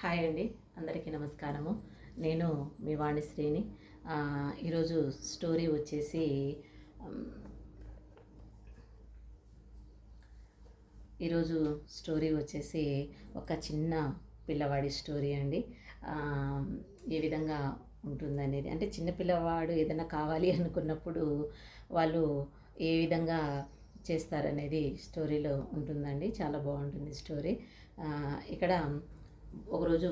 Hi అండి. అందరికీ నమస్కారము. నేను మీ వాణిశ్రీని ఈరోజు స్టోరీ వచ్చేసి ఈరోజు స్టోరీ వచ్చేసి ఒక చిన్న పిల్లవాడి స్టోరీ అండి. ఏ విధంగా ఉంటుందనేది. అంటే చిన్న పిల్లవాడు ఏదైనా కావాలి అనుకున్నప్పుడు వాళ్ళు ఏ విధంగా చేస్తారనేది స్టోరీలో ఉంటుందండి. చాలా బాగుంటుంది స్టోరీ. ఇక్కడ ఒకరోజు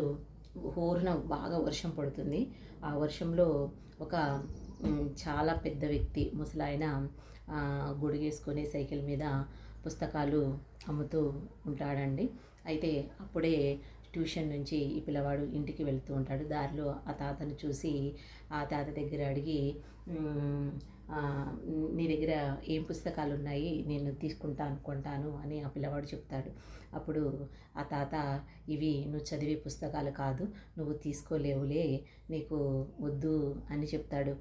హోరున బాగా వర్షం పడుతుంది. ఆ వర్షంలో ఒక చాలా పెద్ద వ్యక్తి ముసలాయన గుడిగేసుకొని గొడుగేసుకొని సైకిల్ మీద పుస్తకాలు అమ్ముతూ ఉంటాడండి. అయితే అప్పుడే ట్యూషన్ నుంచి ఈ పిల్లవాడు ఇంటికి వెళ్తూ ఉంటాడు. దారిలో ఆ తాతను చూసి ఆ తాత దగ్గర అడిగి నీ దగ్గర ఏం పుస్తకాలు ఉన్నాయి నేను తీసుకుంటాను కొంటాను అని ఆ పిల్లవాడు చెప్తాడు. అప్పుడు ఆ తాత ఇవి నువ్వు చదివే పుస్తకాలు కాదు నువ్వు తీసుకోలేవులే నీకు వద్దు అని చెప్తాడు.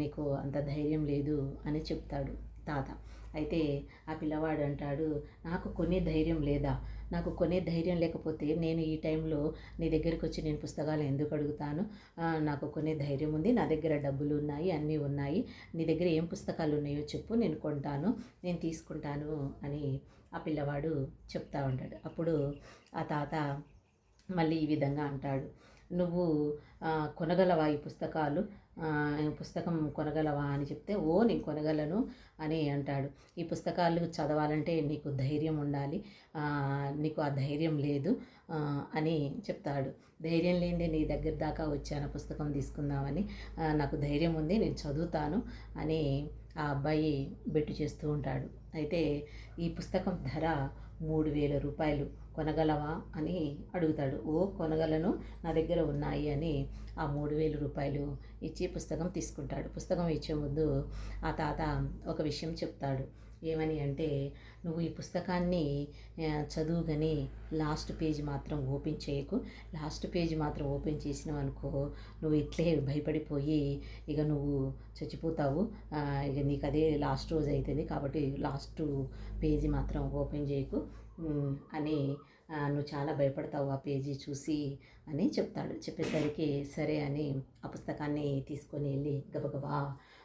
నీకు అంత ధైర్యం లేదు అని చెప్తాడు. తాత. అయితే ఆ పిల్లవాడు అంటాడు నాకు కొనే ధైర్యం లేదా? నాకు కొనే ధైర్యం లేకపోతే నేను ఈ టైంలో నీ దగ్గరికి వచ్చి నేను పుస్తకాలు ఎందుకు అడుగుతాను? నాకు కొనే ధైర్యం ఉంది నా దగ్గర డబ్బులు ఉన్నాయి అన్నీ ఉన్నాయి. నీ దగ్గర ఏం పుస్తకాలు ఉన్నాయో చెప్పు నేను కొంటాను నేను తీసుకుంటాను అని ఆ పిల్లవాడు చెప్తా ఉంటాడు. అప్పుడు ఆ తాత మళ్ళీ ఈ విధంగా అంటాడు. నువ్వు కొనగలవా ఈ పుస్తకాలు? పుస్తకం కొనగలవా అని చెప్తే ఓ నేను కొనగలను అని అంటాడు. ఈ పుస్తకాలు చదవాలంటే నీకు ధైర్యం ఉండాలి. నీకు ఆ ధైర్యం లేదు అని చెప్తాడు. ధైర్యం లేనిదే నీ దగ్గర దాకా వచ్చాను పుస్తకం తీసుకుందామని నాకు ధైర్యం ఉంది నేను చదువుతాను అని ఆ అబ్బాయి బెట్టు చేస్తూ ఉంటాడు. అయితే ఈ పుస్తకం ధర మూడు వేల రూపాయలు కొనగలవా అని అడుగుతాడు. ఓ కొనగలను నా దగ్గర ఉన్నాయి అని ఆ మూడు వేల రూపాయలు ఇచ్చి పుస్తకం తీసుకుంటాడు. పుస్తకం ఇచ్చే ముందు ఆ తాత ఒక విషయం చెప్తాడు. ఏమని అంటే నువ్వు ఈ పుస్తకాన్ని చదువుకని లాస్ట్ పేజీ మాత్రం ఓపెన్ చేయకు. లాస్ట్ పేజీ మాత్రం ఓపెన్ చేసినావు అనుకో నువ్వు ఇట్లే భయపడిపోయి ఇక నువ్వు చచ్చిపోతావు. ఇక నీకు అదే లాస్ట్ రోజు అవుతుంది కాబట్టి లాస్ట్ పేజీ మాత్రం ఓపెన్ చేయకు. అని నువ్వు చాలా భయపడతావు ఆ పేజీ చూసి అని చెప్తాడు. చెప్పేసరికి సరే అని ఆ పుస్తకాన్ని తీసుకొని వెళ్ళి గబగబా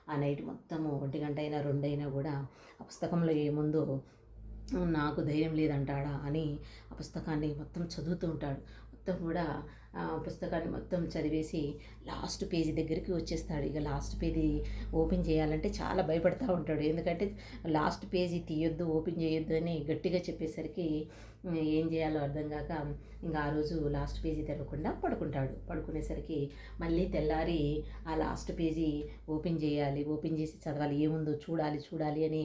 ఆ నైట్ మొత్తము ఒంటి గంట అయినా రెండైనా కూడా ఆ పుస్తకంలో ఏముందో నాకు ధైర్యం లేదంటాడా అని ఆ పుస్తకాన్ని మొత్తం చదువుతూ ఉంటాడు. మొత్తం కూడా పుస్తకాన్ని మొత్తం చదివేసి లాస్ట్ పేజీ దగ్గరికి వచ్చేస్తాడు. ఇక లాస్ట్ పేజీ ఓపెన్ చేయాలంటే చాలా భయపడతా ఉంటాడు. ఎందుకంటే లాస్ట్ పేజీ తీయొద్దు ఓపెన్ చేయొద్దు అని గట్టిగా చెప్పేసరికి ఏం చేయాలో అర్థం కాక ఇంకా ఆ రోజు లాస్ట్ పేజీ తెరవకుండా పడుకుంటాడు. పడుకునేసరికి మళ్ళీ తెల్లారి ఆ లాస్ట్ పేజీ ఓపెన్ చేయాలి. ఓపెన్ చేసి చదవాలి. ఏముందో చూడాలి చూడాలి అని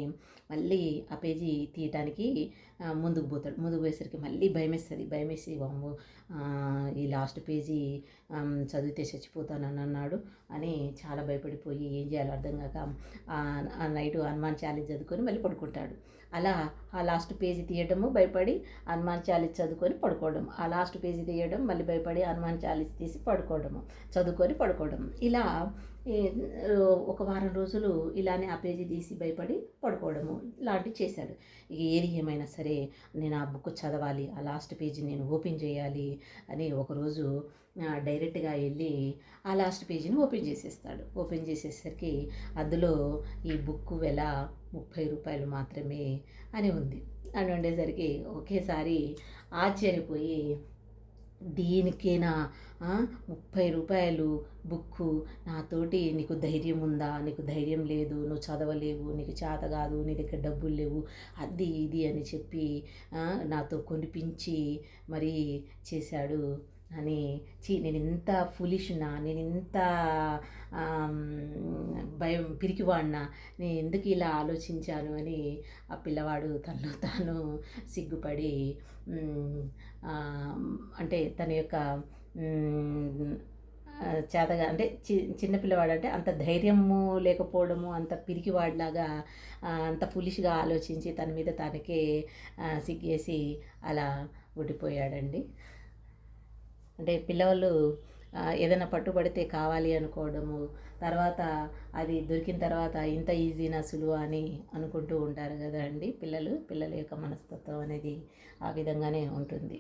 మళ్ళీ ఆ పేజీ తీయటానికి ముందుకు పోతాడు. ముందుకు పోయేసరికి మళ్ళీ భయం వేస్తుంది భయం వేసి ఈ లాస్ట్ పేజీ చదివితే చచ్చిపోతానని అన్నాడు అని చాలా భయపడిపోయి ఏం చేయాలో అర్థం కాక ఆ- నైట్ హనుమాన్ చాలీస్ చదువుకొని మళ్ళీ పడుకుంటాడు. అలా ఆ లాస్ట్ పేజీ తీయడము భయపడి హనుమాన్ చాలీస్ చదువుకొని పడుకోవడం. ఆ లాస్ట్ పేజీ తీయడం మళ్ళీ భయపడి హనుమాన్ చాలీస్ తీసి పడుకోవడము చదువుకొని పడుకోవడం. ఇలా ఒక వారం రోజులు ఇలానే ఆ పేజీ తీసి భయపడి పడుకోవడము ఇలాంటివి చేశాడు. ఏది ఏమైనా సరే నేను ఆ బుక్ చదవాలి ఆ లాస్ట్ పేజీ నేను ఓపెన్ చేయాలి అని ఒకరోజు డైరెక్ట్గా వెళ్ళి ఆ లాస్ట్ పేజీని ఓపెన్ చేసేస్తాడు. ఓపెన్ చేసేసరికి అందులో ఈ బుక్ వెల ముప్పై రూపాయలు మాత్రమే అని ఉంది. అని ఉండేసరికి ఒకేసారి ఆశ్చర్యపోయి దీనికేనా? ముప్పై రూపాయలు. బుక్కు. నాతోటి నీకు ధైర్యం ఉందా? నీకు ధైర్యం లేదు. నువ్వు చదవలేవు. నీకు చేత కాదు. నీ దగ్గర డబ్బులు లేవు. అది ఇది అని చెప్పి నాతో కొనిపించి మరీ చేశాడు. అని చీ నేను ఇంత ఫులిష్నా నేను ఇంత భయం పిరికివాడినా నేను ఎందుకు ఇలా ఆలోచించాను అని ఆ పిల్లవాడు తనలో తాను సిగ్గుపడి అంటే తన యొక్క చేతగా అంటే చి చిన్న పిల్లవాడు అంటే అంత ధైర్యము లేకపోవడము అంత పిరికివాడిలాగా అంత పులిష్గా ఆలోచించి తన మీద తనకే సిగ్గేసి అలా ఉండిపోయాడండి. అంటే పిల్లవాళ్ళు ఏదైనా పట్టుబడితే కావాలి అనుకోవడము తర్వాత అది దొరికిన తర్వాత ఇంత ఈజీనా సులువు అని అనుకుంటూ ఉంటారు కదా అండి పిల్లలు. పిల్లల యొక్క మనస్తత్వం అనేది ఆ విధంగానే ఉంటుంది.